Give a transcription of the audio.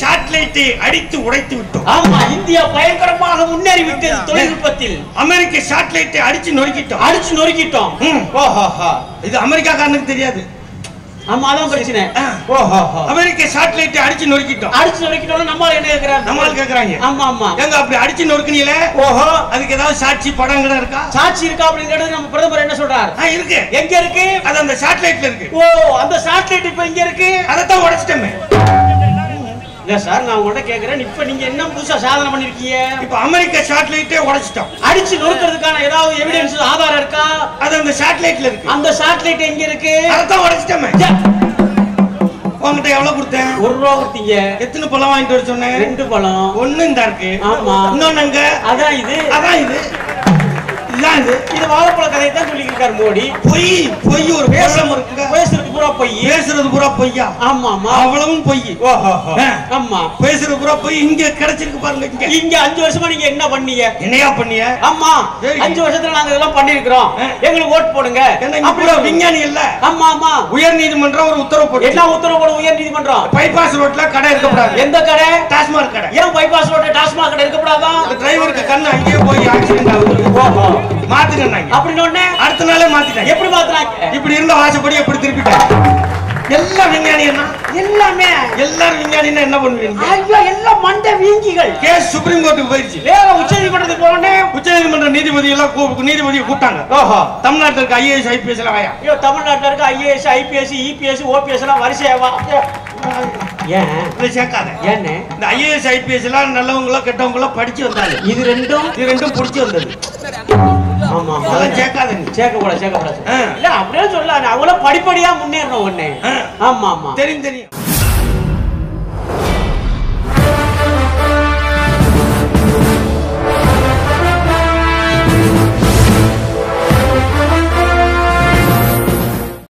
சாட்டிலைட்டை அடித்து உடைத்து விட்டோம். ஆமா இந்தியா பயங்கரமாக முன்னேறி விட்டது தொழில்நுட்பத்தில். அமெரிக்க சாட்டிலைட்டை அடிச்சு நொறுக்கிட்டோம். அடிச்சு நொறுக்கிட்டோம். இது அமெரிக்காக்காரனுக்கு தெரியாது. ஆமா அதான் பிரச்சனை. அமெரிக்க சாட்டிலைட்டை அடிச்சு நொறுக்கிட்டோம். அடிச்சு நொறுக்கிட்டோம் நம்மால என்ன கேக்குறாரு நம்மால் கேக்குறாங்க. ஆமா ஆமா. எங்க அப்படி அடிச்சு நொறுக்குனீங்களே? ஓஹோ. அதுக்கு ஏதாவது சாட்சி படம் கூட இருக்கா? சாட்சி இருக்கா அப்படின்னு கேட்டது நம்ம பிரதமர் என்ன சொல்றாரு? இருக்கு. எங்க இருக்கு? அது அந்த சாட்டிலைட்ல இருக்கு. ஓ அந்த சாட்டிலைட் இப்ப எங்க இருக்கு? அதைத்தான் உடைச்சிட்டோமே. இல்ல சார் நான் உங்கள்ட்ட கேக்குறேன். இப்ப நீங்க என்ன புதுசா சாதனை பண்ணிருக்கீங்க? இப்ப அமெரிக்க சாட்டிலைட்டே உடைச்சிட்டோம். அடிச்சு நொறுக்கிறதுக்கான ஏதாவது எவிடன்ஸ் ஆதாரம் இருக்கா? அது அந்த சாட்டிலைட்ல இருக்கு. அந்த சாட்டிலைட் எங்க இருக்கு? அதைத்தான் உடைச்சிட்டோமே. ச்சே, உங்ககிட்ட எவ்வளவு கொடுத்தேன்? ஒரு ரூபா கொடுத்தீங்க. எத்தனை பழம் வாங்கிட்டு வர சொன்னேன்? ரெண்டு பழம். ஒண்ணு இந்த இருக்கு. ஆமா. இன்னொன்னு அங்க. அதான் இது. அதான் இது. இதான் இது. இது வாழைப்பழ கதையை தான் மோடி. பொய் பொய் ஒரு பேசம் இருக்குங்க பேசுறது பூரா பொய். பேசுறது பூரா பொய்யா? ஆமா ஆமா. அவ்வளவும் பொய். ஆமா. பேசுறது பூரா பொய். இங்க கிடைச்சிருக்கு பாருங்க இங்க. இங்க அஞ்சு வருஷமா நீங்க என்ன பண்ணீங்க என்னையா பண்ணிய? ஆமா. அஞ்சு வருஷத்துல நாங்க இதெல்லாம் பண்ணிருக்கிறோம். எங்களுக்கு ஓட்டு போடுங்க. பூரா விஞ்ஞானி இல்ல? ஆமா ஆமா. உயர் நீதிமன்றம் ஒரு உத்தரவு போட்டு என்ன உத்தரவு போட உயர் நீதிமன்றம்? பைபாஸ் ரோட்ல கடை இருக்கக்கூடாது. எந்த கடை? டாஸ்மாக் கடை. ஏன் பைபாஸ் ரோடு டாஸ்மாக் கடை இருக்கக்கூடாதான் டிரைவருக்கு கண்ணு அங்கேயே போய் ஆக்சிடென்ட் ஆகுது. மாத்துக்கண்ணாங்க அப்படின்னு உடனே அடுத்த நாளே மாத்திட்டாங்க எப்படி மாத்துறாங்க இப்படி இருந்த வாசப்படி எப்படி திருப்பிட்டாங்க எல்லாம் விஞ்ஞானி என்ன எல்லாமே. எல்லாரும் விஞ்ஞானின்னா என்ன பண்ணுவீங்க? ஐயோ எல்லாம் மண்டை வீங்கிகள். கேஸ் சுப்ரீம் கோர்ட்டுக்கு போயிருச்சு. வேற உச்ச நீதிமன்றத்துக்கு போனே உச்ச நீதிமன்ற நீதிபதி எல்லாம் நீதிபதியை கூப்பிட்டாங்க. ஓஹோ. தமிழ்நாட்டில் இருக்க ஐஏஎஸ் ஐபிஎஸ் எல்லாம் வாயா? ஐயோ தமிழ்நாட்டுல இருக்க ஐஏஎஸ் ஐபிஎஸ் இபிஎஸ் ஓபிஎஸ் எல்லாம் வரிசையாவா? ஏன்? இதை சேர்க்காத. ஏன்னு? இந்த ஐஏஎஸ் ஐபிஎஸ் எல்லாம் நல்லவங்களோ கெட்டவங்களோ படிச்சு வந்தாங்க. இது ரெண்டும் இது ரெண்டும் புடிச்சு வந்தது. அப்படியே சொல்ல அவங்களும் படிப்படியா முன்னேறணும் ஒண்ணு. ஆமா ஆமா. தெரியும் தெரியும்.